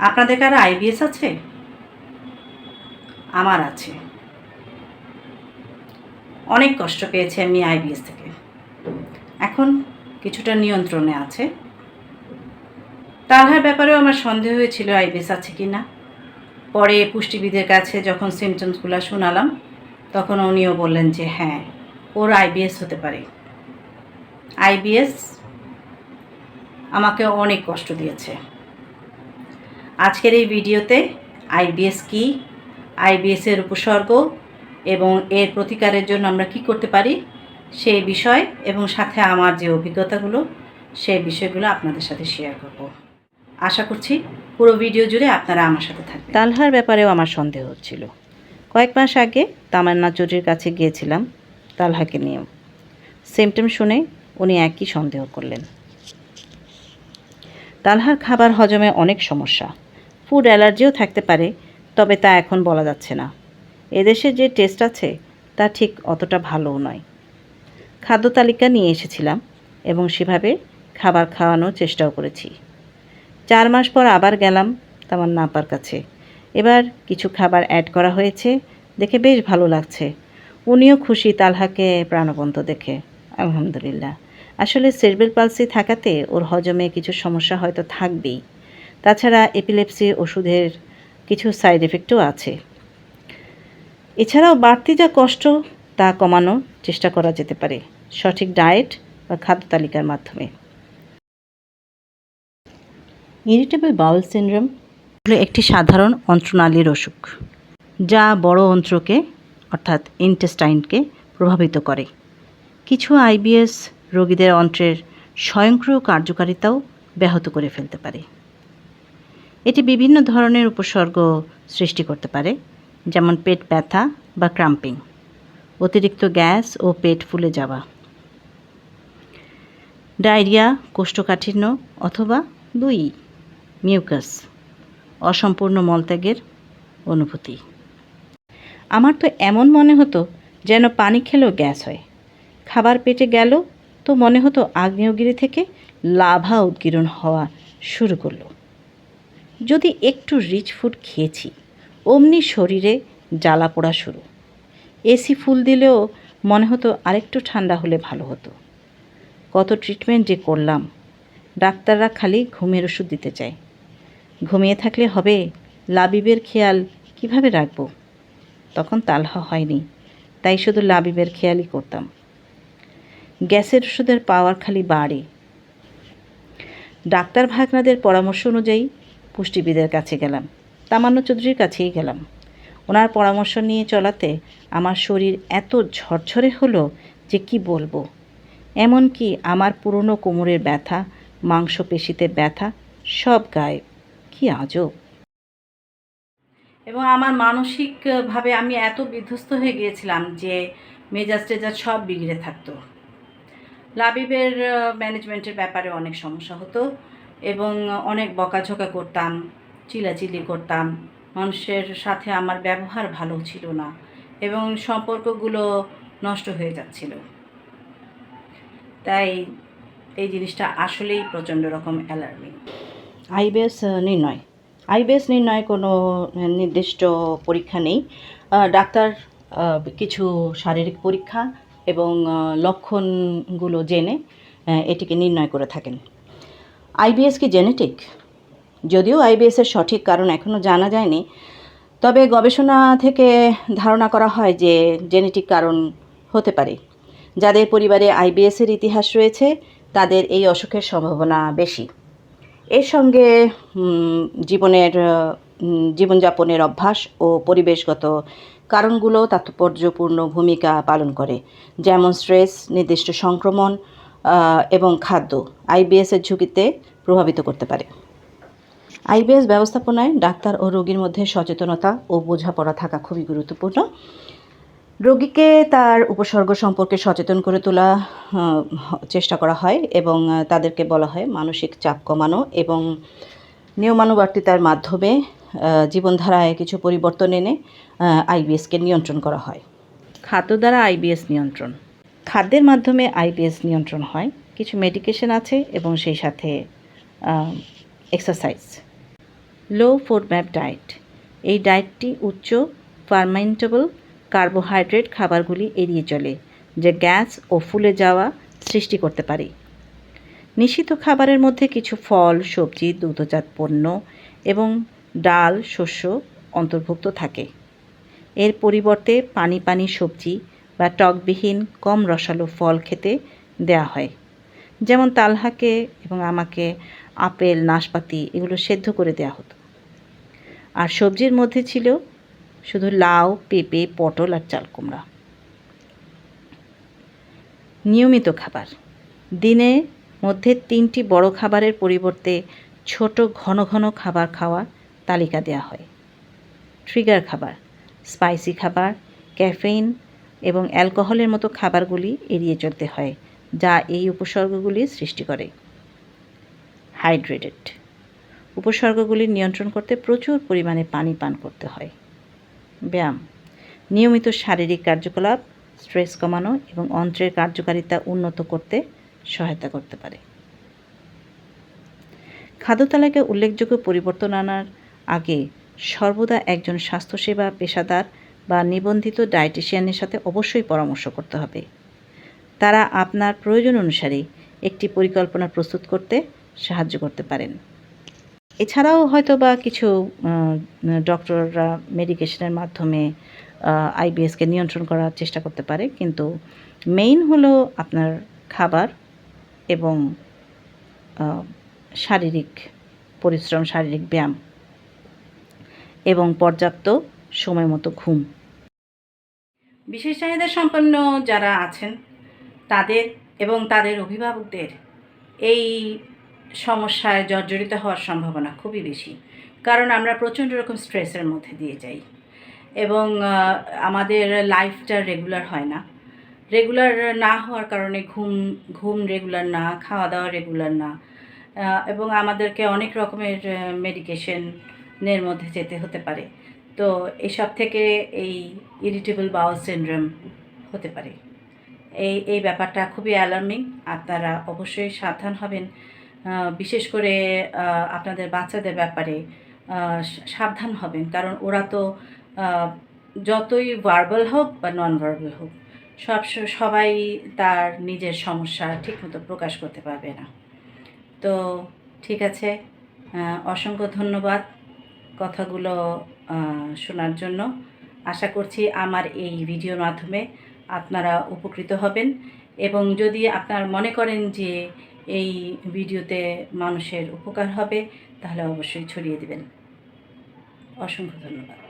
আপনাদের কারও আইবিএস আছে? আমার আছে। অনেক কষ্ট পেয়েছি আমি আইবিএস থেকে। এখন কিছুটা নিয়ন্ত্রণে আছে। তালহার ব্যাপারেও আমার সন্দেহ হয়েছিল আইবিএস আছে কি না পরে পুষ্টিবিদের কাছে যখন সিমটমসগুলো শোনালাম, তখন উনিও বললেন যে হ্যাঁ ওর আইবিএস হতে পারে। আইবিএস আমাকে অনেক কষ্ট দিয়েছে। আজকের এই ভিডিওতে আইবিএস কি আইবিএসের উপসর্গ এবং এর প্রতিকারের জন্য আমরা কি করতে পারি সেই বিষয় এবং সাথে আমার যে অভিজ্ঞতাগুলো সেই বিষয়গুলো আপনাদের সাথে শেয়ার করব। আশা করছি পুরো ভিডিও জুড়ে আপনারা আমার সাথে থাকবেন। তালহার ব্যাপারেও আমার সন্দেহ হচ্ছিল কয়েক মাস আগে তামান্না চৌধুরীর কাছে গিয়েছিলাম তালহাকে নিয়েও সিমটম শুনে উনি একই সন্দেহ করলেন। তালহার খাবার হজমে অনেক সমস্যা। ফুড অ্যালার্জিও থাকতে পারে, তবে তা এখন বলা যাচ্ছে না। এদেশে যে টেস্ট আছে, তা ঠিক অতটা ভালোও নয়। খাদ্য তালিকা নিয়ে এসেছিলাম এবং সেভাবে খাবার খাওয়ানোর চেষ্টাও করেছি। চার মাস পর আবার গেলাম তামার নাপার কাছে। এবার কিছু খাবার অ্যাড করা হয়েছে, দেখে বেশ ভালো লাগছে। উনিও খুশি তালহাকে প্রাণবন্ত দেখে, আলহামদুলিল্লাহ। আসলে সেরবেল পালসি থাকাতে ওর হজমে কিছু সমস্যা হয়তো থাকবেই। তাছাড়া এপিলেপসি ওষুধের কিছু সাইড এফেক্টও আছে। এছাড়াও বাড়তি যা কষ্ট, তা কমানোর চেষ্টা করা যেতে পারে। সঠিক ডায়েট বা খাদ্য তালিকার মাধ্যমে। ইরিটেবল বাউল সিনড্রোম হলো একটি সাধারণ অন্ত্রনালীর অসুখ, যা বড় অন্ত্রকে, অর্থাৎ ইন্টেস্টাইনকে প্রভাবিত করে। কিছু আইবিএস রোগীদের অন্ত্রের স্বয়ংক্রিয় কার্যকারিতাও ব্যাহত করে ফেলতে পারে। এটি বিভিন্ন ধরনের উপসর্গ সৃষ্টি করতে পারে, যেমন পেট ব্যথা বা ক্রাম্পিং, অতিরিক্ত গ্যাস ও পেট ফুলে যাওয়া, ডায়রিয়া, কোষ্ঠকাঠিন্য অথবা দুই, মিউকাস, অসম্পূর্ণ মলত্যাগের অনুভূতি। আমার তো এমন মনে হতো যেন পানি খেলেও গ্যাস হয়। খাবার পেটে গেল তো মনে হতো আগ্নেয়গিরি থেকে লাভা উদ্গীরণ হওয়া শুরু করল। যদি একটু রিচ ফুড খেয়েছি, অমনি শরীরে জ্বালা পোড়া শুরু। এসি ফুল দিলেও মনে হতো আরেকটু ঠান্ডা হলে ভালো হতো। কত ট্রিটমেন্ট যে করলাম, ডাক্তাররা খালি ঘুমের ওষুধ দিতে চায়। ঘুমিয়ে থাকলে হবে লাবিবের খেয়াল কীভাবে রাখব? তখন তালহা হয়নি, তাই শুধু লাবিবের খেয়ালই করতাম। গ্যাসের ওষুধের পাওয়ার খালি বাড়ে। ডাক্তার ভাগনাদের পরামর্শ অনুযায়ী পুষ্টিবিদের কাছে গেলাম। তামান্য চৌধুরীর কাছেই গেলাম। ওনার পরামর্শ নিয়ে চলাতে আমার শরীর এত ঝরঝরে হলো যে কি বলব? এমনকি আমার পুরনো কোমরের ব্যথা, মাংসপেশিতে ব্যথা, সব গায়ে কি আজব! এবং আমার মানসিকভাবে আমি এত বিধ্বস্ত হয়ে গিয়েছিলাম যে মেজাজ টেজাজ সব বিগড়ে থাকতো। লাবিবের ম্যানেজমেন্টের ব্যাপারে অনেক সমস্যা হতো। এবং অনেক বকাঝকা করতাম, চিলাচিলি করতাম। মানুষের সাথে আমার ব্যবহার ভালো ছিল না এবং সম্পর্কগুলো নষ্ট হয়ে যাচ্ছিল। তাই এই জিনিসটা আসলেই প্রচণ্ড রকম অ্যালার্মিং আইবিএস নির্ণয়। আইবিএস নির্ণয় কোনো নির্দিষ্ট পরীক্ষা নেই। ডাক্তার কিছু শারীরিক পরীক্ষা এবং লক্ষণগুলো জেনে এটিকে নির্ণয় করে থাকেন। আইবিএস কি জেনেটিক? যদিও আইবিএসের সঠিক কারণ এখনও জানা যায়নি, তবে গবেষণা থেকে ধারণা করা হয় যে জেনেটিক কারণ হতে পারে। যাদের পরিবারে আইবিএসের ইতিহাস রয়েছে, তাদের এই অসুখের সম্ভাবনা বেশি। এর সঙ্গে জীবনের জীবনযাপনের অভ্যাস ও পরিবেশগত কারণগুলো তাৎপর্যপূর্ণ ভূমিকা পালন করে, যেমন স্ট্রেস, নির্দিষ্ট সংক্রমণ এবং খাদ্য। আইবিএসের ঝুঁকিতে প্রভাবিত করতে পারে। আইবিএস ব্যবস্থাপনায় ডাক্তার ও রোগীর মধ্যে সচেতনতা ও বোঝাপড়া থাকা খুবই গুরুত্বপূর্ণ। রোগীকে তার উপসর্গ সম্পর্কে সচেতন করে তোলা চেষ্টা করা হয় এবং তাদেরকে বলা হয় মানসিক চাপ কমানো এবং নিয়মানুবর্তিতার মাধ্যমে জীবনধারায় কিছু পরিবর্তন এনে আইবিএসকে নিয়ন্ত্রণ করা হয়। খাদ্য দ্বারা আইবিএস নিয়ন্ত্রণ। খাদ্যের মাধ্যমে আইবিএস নিয়ন্ত্রণ হয়। কিছু মেডিকেশন আছে এবং সেই সাথে exercise low FODMAP diet এই ডায়েটটি উচ্চ ফার্মেন্টেবল কার্বোহাইড্রেট খাবারগুলি এড়িয়ে চলে, যে গ্যাস ও ফুলে যাওয়া সৃষ্টি করতে পারে। নিষিদ্ধ খাবারের মধ্যে কিছু ফল, সবজি, দুগ্ধজাত পণ্য এবং ডাল, শস্য অন্তর্ভুক্ত থাকে। এর পরিবর্তে পানি পানি সবজি বা টকবিহীন কম রসালো ফল খেতে দেওয়া হয়। যেমন তালহাকে এবং আমাকে আপেল, নাশপাতি এগুলো সেদ্ধ করে দেওয়া হতো। আর সবজির মধ্যে ছিল শুধু লাউ, পেঁপে, পটল আর চাল কুমড়া। নিয়মিত খাবার। দিনে মধ্যে তিনটি বড় খাবারের পরিবর্তে ছোট ঘন ঘন খাবার খাওয়ার তালিকা দেওয়া হয়। ট্রিগার খাবার, স্পাইসি খাবার, ক্যাফেইন এবং অ্যালকোহলের মতো খাবারগুলি এড়িয়ে চলতে হয়, যা এই উপসর্গগুলি সৃষ্টি করে। হাইড্রেটেড। উপসর্গগুলি নিয়ন্ত্রণ করতে প্রচুর পরিমাণে পানি পান করতে হয়। ব্যায়াম, নিয়মিত শারীরিক কার্যকলাপ, স্ট্রেস কমানো এবং অন্ত্রের কার্যকারিতা উন্নত করতে সহায়তা করতে পারে। খাদ্য তালিকায় উল্লেখযোগ্য পরিবর্তন আনার আগে সর্বদা একজন স্বাস্থ্যসেবা পেশাদার বা নিবন্ধিত ডায়েটিশিয়ানের সাথে অবশ্যই পরামর্শ করতে হবে। তারা আপনার প্রয়োজন অনুসারে একটি পরিকল্পনা প্রস্তুত করতে সাহায্য করতে পারেন। এছাড়াও হয়তো বা কিছু ডক্টররা মেডিকেশনের মাধ্যমে আইবিএসকে নিয়ন্ত্রণ করার চেষ্টা করতে পারে। কিন্তু মেইন হলো আপনার খাবার এবং শারীরিক পরিশ্রম, শারীরিক ব্যায়াম এবং পর্যাপ্ত সময় মতো ঘুম। বিশেষ চাহিদা সম্পন্ন যারা আছেন, তাদের এবং তাদের অভিভাবকদের এই সমস্যায় জর্জরিত হওয়ার সম্ভাবনা খুবই বেশি। কারণ আমরা প্রচণ্ড রকম স্ট্রেসের মধ্যে দিয়ে যাই। এবং আমাদের লাইফটা রেগুলার হয় না। রেগুলার না হওয়ার কারণে ঘুম ঘুম রেগুলার না খাওয়া দাওয়া রেগুলার না এবং আমাদেরকে অনেক রকমের মেডিকেশনের মধ্যে যেতে হতে পারে। তো এসব থেকে এই ইরিটেবল বাউল সিনড্রোম হতে পারে। এই এই ব্যাপারটা খুবই অ্যালার্মিং। আপনারা অবশ্যই সাবধান হবেন। বিশেষ করে আপনাদের বাচ্চাদের ব্যাপারে সাবধান হবেন। কারণ ওরা তো যতই ভার্বাল হোক বা নন ভার্বাল হোক, সব সবাই তার নিজের সমস্যা ঠিকমতো প্রকাশ করতে পারবে না। তো ঠিক আছে অসংখ্য ধন্যবাদ কথাগুলো শোনার জন্য। আশা করছি আমার এই ভিডিওর মাধ্যমে আপনারা উপকৃত হবেন। এবং যদি আপনার মনে করেন যে এই ভিডিওতে মানুষের উপকার হবে তাহলে অবশ্যই ছড়িয়ে দেবেন। অসংখ্য ধন্যবাদ।